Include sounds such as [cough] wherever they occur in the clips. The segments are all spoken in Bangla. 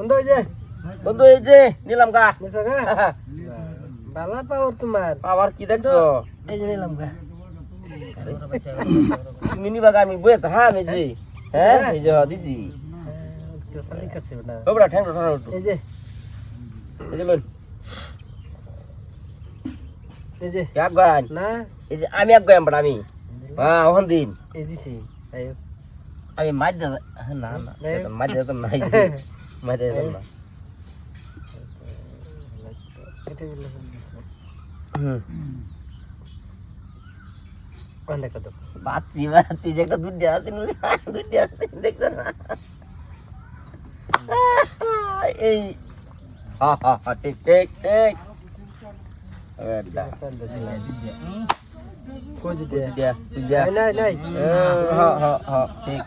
বন্ধু ওই যে। বন্ধু এই যে নিলাম গা। নিছো গা? বালা পাওয়ার তোমার। আবার কি দেখছ? এই যে নিলাম গা। তুমি নিবা গা আমি বয়ে তো হ্যাঁ আমি জি হ্যাঁ এই যে দিছি। করছে ও বড়া ঠ্যাং ঠ্যাং উঠু এই যে। এই যে এই যে। এক গান। না। এই যে আমি এক গান বড় আমি। হ্যাঁ ওখান দিন। এই দিছি। আমি মাছ দে না না এই? মাছ দে তো নাই [laughs] জি মাছ দে তো না এটা বলে দিছি হুম অনেক কত বাচ্চি বাচ্চি যে একটা দুধ দেওয়া আছে দুধ দেওয়া আছে দেখছ না এই হা হা হা ঠিক ঠিক ঠিক এটা কই দিতে দুধ দেয়া নাই নাই। হা হা হা ঠিক।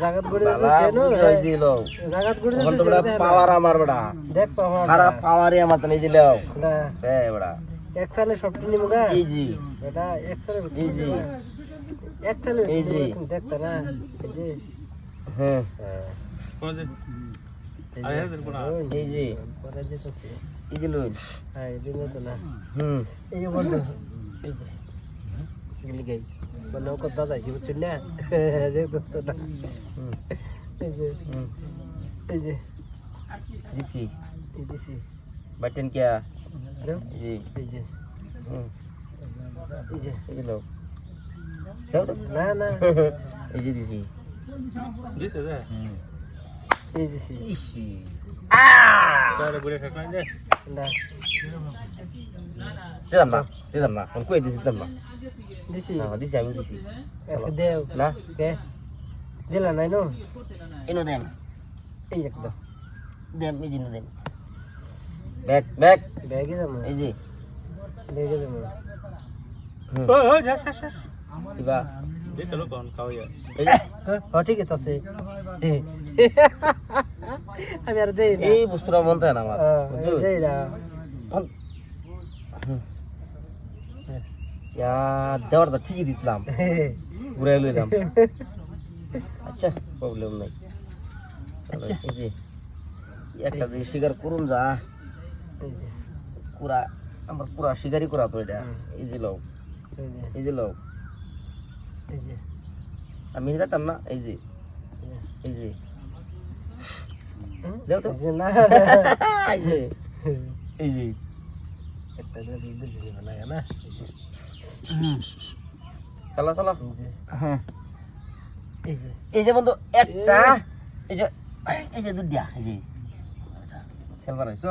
জাগাত গড়ে দিছে নো? বুঝ হইছিল জাগাত গড়ে ওখান তো পাওয়ার আমার বড়া দেখ পাওয়া সারা পাওয়ারই আমার তো নিয়েছিল এটা এ বড়া এক সালে সবটি নিমু গা? ইজি এটা এক সালে ইজি এক সালে এই যে। দেখতে না এই যে। হ্যাঁ। এই যে। ইজি পরে যেতেছে। ইজি লইন হ্যাঁ এই দিন তো না। হুম। এই যে বন্ধু। এই যে। এগুলি গাই মানে ওকে বাজাইছি বুঝছেন না? [laughs] যে তো তো না। এই যে এই যে। দিছি। দিছি। বাটেন কিয়া? জি এই যে। এই যে। যে। দাও না না। এই যে দিছি। এই দিছি। ইসি। না দিলাম না। দিলাম না কোন কই দিছি দিলাম না দিছি। না দিছি আমি দিছি। দেও না? কে দিলা নাই নো? ইনো দেন এই যে একটা দেন এই যে দেন ব্যাক ব্যাক ব্যাগে। যাব। এই যে। ব্যাগে যাব। কিবা? এই যে। হ্যাঁ ঠিক আছে আমি আর দেই না। এই বস্তুটা মন থাকে না আমার বুঝছ? দেই না। ইয়া দেওয়ার তো ঠিকই দিছিলাম ঘুরাই লইলাম আচ্ছা প্রবলেম নাই চলো, আচ্ছা। এই যে একটা যে শিকার করুন যা এই যে, পুরা আমার পুরা শিকারি করা তো এটা হুম। এই যে লও এই যে, এই যে লও এই যে, আমি যেতাম না এই যে এই যে হুম? দেও তো এই যে না এই যে এই যে একটা করে দিয়ে দিবি না, না চলো চালা। এই যে, হ্যাঁ এই যে বন্ধু একটা। এই যে এই যে দিয়া এই যে। খেলবার হয়েছ